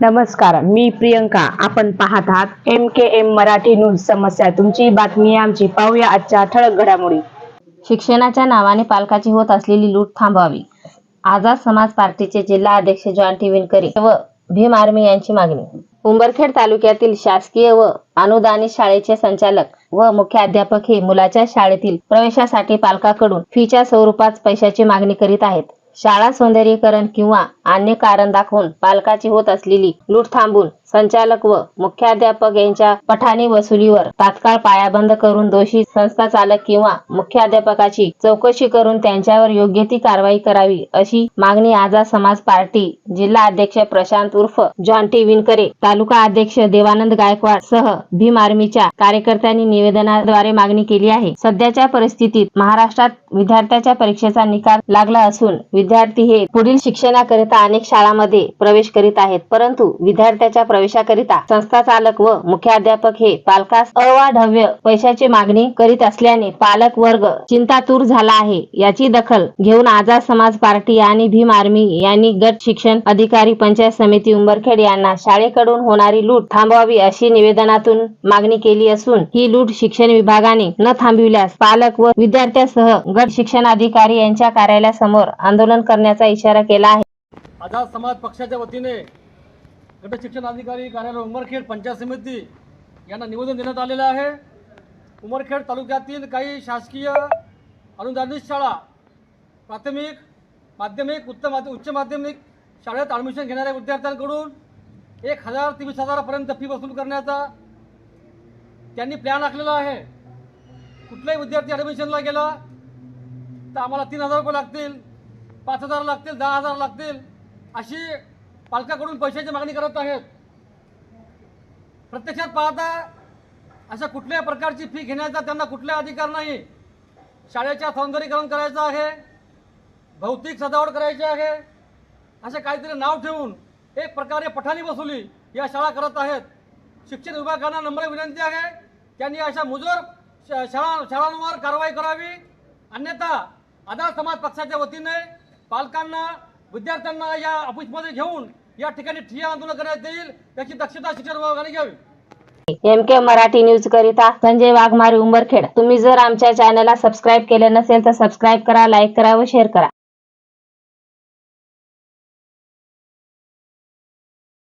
नमस्कार मी प्रियंका. आपण पाहत आहात M K M Marathi news समस्या. तुमची बातमी आमची. पाहूया आजच्या ठळक घडामोडी. शिक्षणाच्या नावाने पालकाची होत असलेली लूट थांबवावी. आझाद समाज पार्टीचे जिल्हा अध्यक्ष जॉन्टी विणकरी व भीम आर्मी यांची मागणी. उंबरखेड तालुक्यातील शासकीय व अनुदानित शाळेचे संचालक व मुख्याध्यापक हे मुलाच्या शाळेतील प्रवेशासाठी पालकाकडून फीच्या स्वरूपात पैशाची मागणी करीत आहेत. शाळा सौंदर्यीकरण किंवा अन्य कारण दाखवून पालकाची होत असलेली लूट थांबून संचालक व मुख्याध्यापक यांच्या पठाणी वसुलीवर तात्काळ पायाबंद करून दोषी संस्था चालक किंवा मुख्याध्यापकाची चौकशी करून त्यांच्यावर योग्य ती कारवाई करावी अशी मागणी आझाद समाज पार्टी जिल्हा अध्यक्ष प्रशांत उर्फ जॉन्टी विनकरे तालुका अध्यक्ष देवानंद गायकवाड सह भीम आर्मीच्या कार्यकर्त्यांनी निवेदनाद्वारे मागणी केली आहे. सध्याच्या परिस्थितीत महाराष्ट्रात विद्यार्थ्याच्या परीक्षेचा निकाल लागला असून विद्यार्थी हे पुढील शिक्षणाकरिता अनेक शाळांमध्ये प्रवेश करीत आहेत परंतु विद्यार्थ्याच्या प्रवेशाकरिता संस्था चालक व मुख्याध्यापक हे पालकास अवाढव्य पैशाची मागणी करीत असल्याने पालक वर्ग चिंतातूर झाला आहे. याची दखल घेऊन आझाद समाज पार्टी आणि भीम आर्मी यांनी गट शिक्षण अधिकारी पंचायत समिती उंबरखेड यांना शाळेकडून होणारी लूट थांबवावी अशी निवेदनातून मागणी केली असून ही लूट शिक्षण विभागाने न थांबविल्यास पालक व विद्यार्थ्यासह गट शिक्षण अधिकारी यांच्या कार्यालयासमोर आंदोलन करण्याचा इशारा केला आहे. आझाद समाज पक्षाच्या वतीने गट शिक्षण अधिकारी कार्यालय उमरखेड पंचायत समिती यांना निवेदन देण्यात आलेलं आहे. उमरखेड तालुक्यातील काही शासकीय अनुदानित शाळा प्राथमिक माध्यमिक उच्च माध्य उच्च माध्यमिक शाळेत ॲडमिशन घेणाऱ्या विद्यार्थ्यांकडून एक हजार ते वीस हजारापर्यंत फी वसूल करण्याचा त्यांनी प्लॅन आखलेला आहे. कुठलाही विद्यार्थी ॲडमिशनला गेला तर आम्हाला तीन हजार रुपये लागतील पाच हजार लागतील दहा हजार लागतील अशी पालकाकडून पैशाची मागणी करत आहेत. प्रत्यक्षात पाहता अशा कुठल्याही प्रकारची फी घेण्याचा त्यांना कुठला अधिकार नाही. शाळेच्या सौंदर्यीकरण करायचं आहे भौतिक सजावट करायची आहे असे काहीतरी नाव ठेवून एक प्रकारे पठाणी वसुली या शाळा करत आहेत. शिक्षण विभागांना नम्र विनंती आहे त्यांनी अशा मुजोर शाळा शाळांवर कारवाई करावी. अन्यथा आधार समाज पक्षाच्या वतीने पालकांना विद्यार्थ्यांना या ऑफिसमध्ये घेऊन या ठिकाणी ठिय्या आंदोलन करण्यात येईल. त्याची दक्षता शिक्षण विभागाने घ्यावी. एम के मराठी न्यूज करिता संजय वाघमारे उंबरखेड. तुम्ही जर आमच्या चॅनलला सबस्क्राईब केले नसेल तर सबस्क्राईब करा लाईक करा व शेअर करा.